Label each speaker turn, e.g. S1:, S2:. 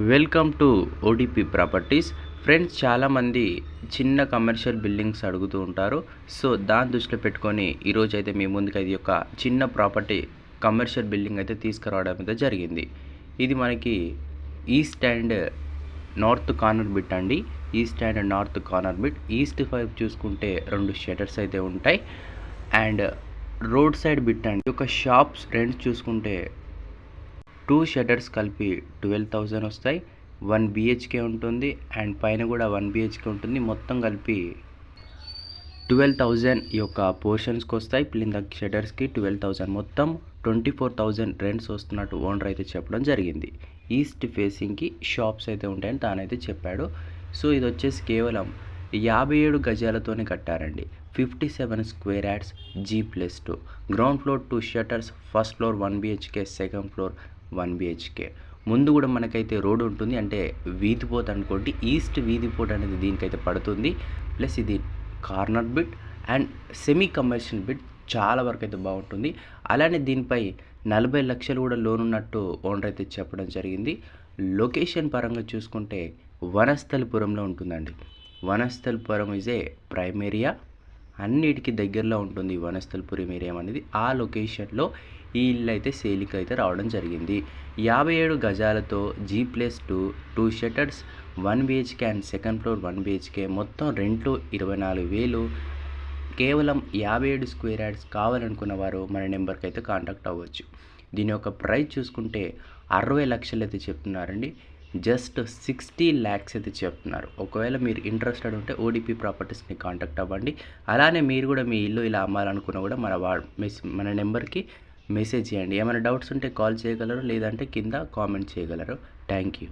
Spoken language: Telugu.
S1: Welcome to ODP properties. Friends చాలామంది చిన్న కమర్షియల్ బిల్డింగ్స్ అడుగుతూ ఉంటారు. సో దాని దృష్టిలో పెట్టుకొని ఈరోజు అయితే మీ ముందుకు ఇది ఒక చిన్న ప్రాపర్టీ కమర్షియల్ బిల్డింగ్ అయితే తీసుకురావడం అయితే జరిగింది. ఇది మనకి east and north corner bit అండి. East and north corner bit east వైపు చూసుకుంటే రెండు షటర్స్ అయితే ఉంటాయి. అండ్ రోడ్ సైడ్ బిట్ అండి. ఒక షాప్స్ రెంట్ చూసుకుంటే టూ షటర్స్ కలిపి ట్వెల్వ్ థౌజండ్ వస్తాయి. వన్ బిహెచ్కే ఉంటుంది అండ్ పైన కూడా వన్ బిహెచ్కే ఉంటుంది. మొత్తం కలిపి ట్వెల్వ్ థౌజండ్ ఈ యొక్క పోర్షన్స్కి వస్తాయి. క్రింద షటర్స్కి ట్వెల్వ్ థౌజండ్. మొత్తం ట్వంటీ ఫోర్ థౌజండ్ రెంట్స్ వస్తున్నట్టు ఓనర్ అయితే చెప్పడం జరిగింది. ఈస్ట్ ఫేసింగ్కి షాప్స్ అయితే ఉంటాయని తానైతే చెప్పాడు. సో ఇది వచ్చేసి కేవలం యాభై ఏడు గజాలతోనే కట్టారండి. Fifty seven square yards G plus two. Ground floor two shutters first floor one BHK second floor one BHK ముందు కూడా మనకైతే రోడ్ ఉంటుంది. అంటే వీధిపోత అనుకోండి. ఈస్ట్ వీధిపోట్ అనేది దీనికైతే పడుతుంది. ప్లస్ ఇది corner bit and semi commercial bit చాలా వరకు అయితే బాగుంటుంది. అలానే దీనిపై నలభై లక్షలు కూడా లోన్ ఉన్నట్టు ఓనర్ అయితే చెప్పడం జరిగింది. లొకేషన్ పరంగా చూసుకుంటే వనస్థలిపురంలో ఉంటుందండి. Vanasthalipuram is a prime area అన్నిటికీ దగ్గరలో ఉంటుంది వనస్థల్పురి వనస్థలిపురం అనేది. ఆ లొకేషన్లో ఈ ఇల్లు అయితే సేలింగ్ అయితే రావడం జరిగింది. యాభై ఏడు గజాలతో G plus two two shutters one BHK and second floor one BHK మొత్తం రెంట్లు ఇరవై నాలుగు వేలు. కేవలం యాభై ఏడు స్క్వేర్ యార్డ్స్ కావాలనుకున్న వారు మన నెంబర్కి అయితే కాంటాక్ట్ అవ్వచ్చు. దీని యొక్క ప్రైస్ చూసుకుంటే అరవై లక్షలు అయితే చెప్తున్నారండి. జస్ట్ సిక్స్టీ ల్యాక్స్ అయితే చెప్తున్నారు. ఒకవేళ మీరు ఇంట్రెస్టెడ్ ఉంటే ఓడిపి ప్రాపర్టీస్ని కాంటాక్ట్ అవ్వండి. అలానే మీరు కూడా మీ ఇల్లు ఇలా అమ్మాలనుకున్నా కూడా మన వా మెస్ మన నెంబర్కి మెసేజ్ చేయండి. ఏమైనా డౌట్స్ ఉంటే కాల్ చేయగలరు లేదంటే కింద కామెంట్ చేయగలరు. Thank you.